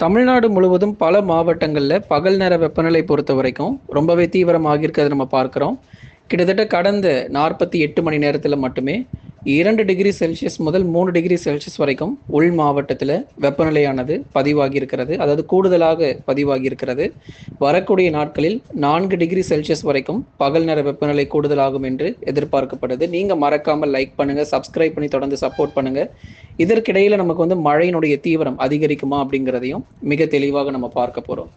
தமிழ்நாடு முழுவதும் பல மாவட்டங்களில் பகல் நேர வெப்பநிலை பொறுத்த வரைக்கும் ரொம்பவே தீவிரமாக இருக்கிறத நம்ம பார்க்குறோம். கிட்டத்தட்ட கடந்த நாற்பத்தி எட்டு மணி நேரத்தில் மட்டுமே இரண்டு டிகிரி செல்சியஸ் முதல் மூணு டிகிரி செல்சியஸ் வரைக்கும் உள் மாவட்டத்தில் வெப்பநிலையானது பதிவாகி இருக்கிறது அதாவது கூடுதலாக பதிவாகி இருக்கிறது வரக்கூடிய நாட்களில் நான்கு டிகிரி செல்சியஸ் வரைக்கும் பகல் நேர வெப்பநிலை கூடுதலாகும் என்று எதிர்பார்க்கப்படுது. நீங்கள் மறக்காமல் லைக் பண்ணுங்கள் சப்ஸ்கிரைப் பண்ணி தொடர்ந்து சப்போர்ட் பண்ணுங்கள் இதற்கிடையில் நமக்கு வந்து மழையினுடைய தீவிரம் அதிகரிக்குமா அப்படிங்கிறதையும் மிக தெளிவாக நம்ம பார்க்க போகிறோம்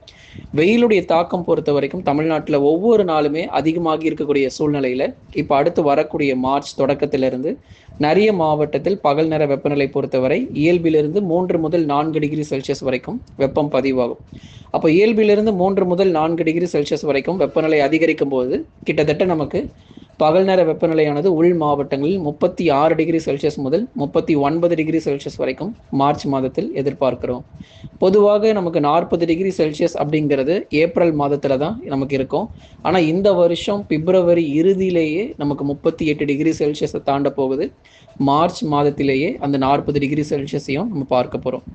வெயிலுடைய தாக்கம் பொறுத்த வரைக்கும் தமிழ்நாட்டில் ஒவ்வொரு நாளுமே அதிகமாகி இருக்கக்கூடிய சூழ்நிலையில் இப்போ அடுத்து வரக்கூடிய மார்ச் தொடக்கத்திலிருந்து நிறைய மாவட்டத்தில் பகல் நேர வெப்பநிலை பொறுத்தவரை இயல்பிலிருந்து மூன்று முதல் நான்கு டிகிரி செல்சியஸ் வரைக்கும் வெப்பம் பதிவாகும். அப்போ இயல்பிலிருந்து மூன்று முதல் நான்கு டிகிரி செல்சியஸ் வரைக்கும் வெப்பநிலை அதிகரிக்கும் போது கிட்டத்தட்ட நமக்கு பகல் நேர வெப்பநிலையானது உள் மாவட்டங்களில் முப்பத்தி ஆறு டிகிரி செல்சியஸ் முதல் முப்பத்தி ஒன்பது டிகிரி செல்சியஸ் வரைக்கும் மார்ச் மாதத்தில் எதிர்பார்க்கிறோம். பொதுவாக நமக்கு நாற்பது டிகிரி செல்சியஸ் அப்படிங்கிறது ஏப்ரல் மாதத்தில் தான் நமக்கு இருக்கும். ஆனால் இந்த வருஷம் பிப்ரவரி இறுதியிலேயே நமக்கு முப்பத்தி எட்டு டிகிரி செல்சியஸை தாண்ட போகுது. மார்ச் மாதத்திலேயே அந்த நாற்பது டிகிரி செல்சியஸையும் நம்ம பார்க்க போகிறோம்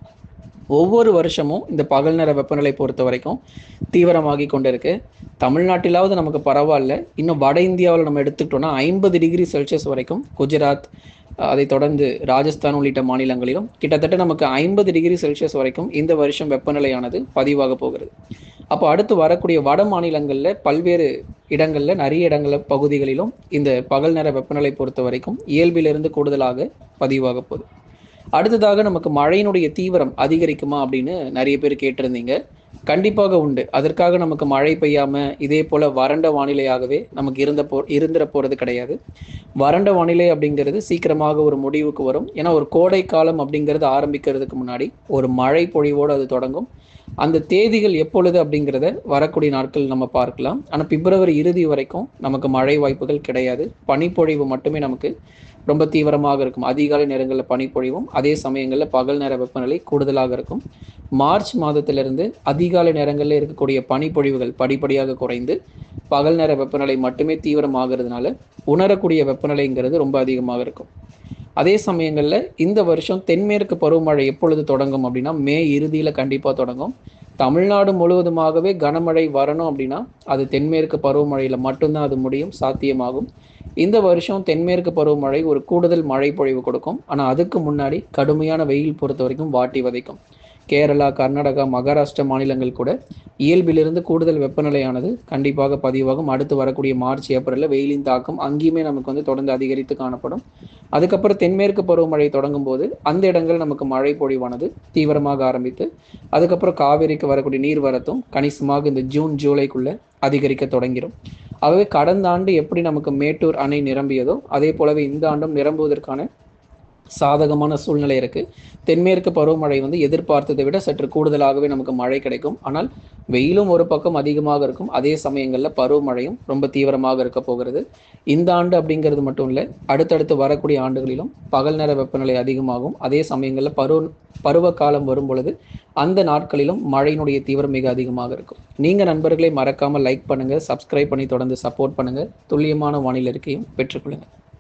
ஒவ்வொரு வருஷமும் இந்த பகல் நேர வெப்பநிலை பொறுத்த வரைக்கும் தீவிரமாகி கொண்டிருக்கு. தமிழ்நாட்டிலாவது நமக்கு பரவாயில்ல. இன்னும் வட இந்தியாவில் நம்ம எடுத்துக்கிட்டோம்னா ஐம்பது டிகிரி செல்சியஸ் வரைக்கும் குஜராத் அதை தொடர்ந்து ராஜஸ்தான் உள்ளிட்ட மாநிலங்களிலும் கிட்டத்தட்ட நமக்கு ஐம்பது டிகிரி செல்சியஸ் வரைக்கும் இந்த வருஷம் வெப்பநிலையானது பதிவாக போகிறது. அப்போ அடுத்து வரக்கூடிய வட மாநிலங்களில் பல்வேறு இடங்களில் நிறைய இடங்களில் பகுதிகளிலும் இந்த பகல் நேர வெப்பநிலை பொறுத்த வரைக்கும் இயல்பிலிருந்து கூடுதலாக பதிவாக போகுது. அடுத்ததாக நமக்கு மழையினுடைய தீவிரம் அதிகரிக்குமா அப்படின்னு நிறைய பேர் கேட்டிருந்தீங்க. கண்டிப்பாக உண்டு. அதற்காக நமக்கு மழை பெய்யாம இதே போல வறண்ட வானிலையாகவே நமக்கு இருந்த போ இருந்துட போறது கிடையாது. வறண்ட வானிலை அப்படிங்கிறது சீக்கிரமாக ஒரு முடிவுக்கு வரும். ஏன்னா ஒரு கோடை காலம் அப்படிங்கிறது ஆரம்பிக்கிறதுக்கு முன்னாடி ஒரு மழை பொழிவோடு அது தொடங்கும். அந்த தேதிகள் எப்பொழுது அப்படிங்கிறத வரக்கூடிய நாட்கள் நம்ம பார்க்கலாம். ஆனால் பிப்ரவரி இறுதி வரைக்கும் நமக்கு மழை வாய்ப்புகள் கிடையாது. பனிப்பொழிவு மட்டுமே நமக்கு ரொம்ப தீவிரமாக இருக்கும். அதிகாலை நேரங்களில் பனிப்பொழிவும் அதே சமயங்களில் பகல் நேர வெப்பநிலை கூடுதலாக இருக்கும். மார்ச் மாதத்திலிருந்து அதிகாலை நேரங்களில் இருக்கக்கூடிய பனிப்பொழிவுகள் படிப்படியாக குறைந்து பகல் நேர வெப்பநிலை மட்டுமே தீவிரமாகிறதுனால உணரக்கூடிய வெப்பநிலைங்கிறது ரொம்ப அதிகமாக இருக்கும். அதே சமயங்களில் இந்த வருஷம் தென்மேற்கு பருவமழை எப்பொழுது தொடங்கும் அப்படின்னா மே இறுதியில் கண்டிப்பாக தொடங்கும். தமிழ்நாடு முழுவதுமாகவே கனமழை வரணும் அப்படின்னா அது தென்மேற்கு பருவமழையில் மட்டும்தான் அது முடியும் சாத்தியமாகும். இந்த வருஷம் தென்மேற்கு பருவமழை ஒரு கூடுதல் மழை பொழிவு கொடுக்கும். ஆனால் அதுக்கு முன்னாடி கடுமையான வெயில் பொறுத்த வரைக்கும் வாட்டி வதைக்கும். கேரளா கர்நாடகா மகாராஷ்டிரா மாநிலங்கள் கூட இயல்பிலிருந்து கூடுதல் வெப்பநிலையானது கண்டிப்பாக பதிவாகும். அடுத்து வரக்கூடிய மார்ச் ஏப்ரலில் வெயிலின் தாக்கம் அங்கேயுமே நமக்கு வந்து தொடர்ந்து அதிகரித்து காணப்படும். அதுக்கப்புறம் தென்மேற்கு பருவமழை தொடங்கும் போது அந்த இடங்கள் நமக்கு மழை பொழிவானது தீவிரமாக ஆரம்பித்து அதுக்கப்புறம் காவேரிக்கு வரக்கூடிய நீர்வரத்தும் கணிசமாக இந்த ஜூன் ஜூலைக்குள்ள அதிகரிக்க தொடங்கிடும் ஆகவே கடந்த ஆண்டு எப்படி நமக்கு மேட்டூர் அணை நிரம்பியதோ அதே போலவே இந்த ஆண்டும் நிரம்புவதற்கான சாதகமான சூழ்நிலை இருக்குது தென்மேற்கு பருவமழை வந்து எதிர்பார்த்ததை விட சற்று கூடுதலாகவே நமக்கு மழை கிடைக்கும். ஆனால் வெயிலும் ஒரு பக்கம் அதிகமாக இருக்கும். அதே சமயங்களில் பருவமழையும் ரொம்ப தீவிரமாக இருக்க போகிறது. இந்த ஆண்டு அப்படிங்கிறது மட்டும் இல்லை அடுத்தடுத்து வரக்கூடிய ஆண்டுகளிலும் பகல் நேர வெப்பநிலை அதிகமாகும். அதே சமயங்களில் பருவ பருவ காலம் வரும் பொழுது அந்த நாட்களிலும் மழையினுடைய தீவிரம் மிக அதிகமாக இருக்கும். நீங்கள் நண்பர்களை மறக்காமல் லைக் பண்ணுங்கள் சப்ஸ்கிரைப் பண்ணி தொடர்ந்து சப்போர்ட் பண்ணுங்கள் துல்லியமான வானிலை இருக்கையும் பெற்றுக்கொள்ளுங்கள்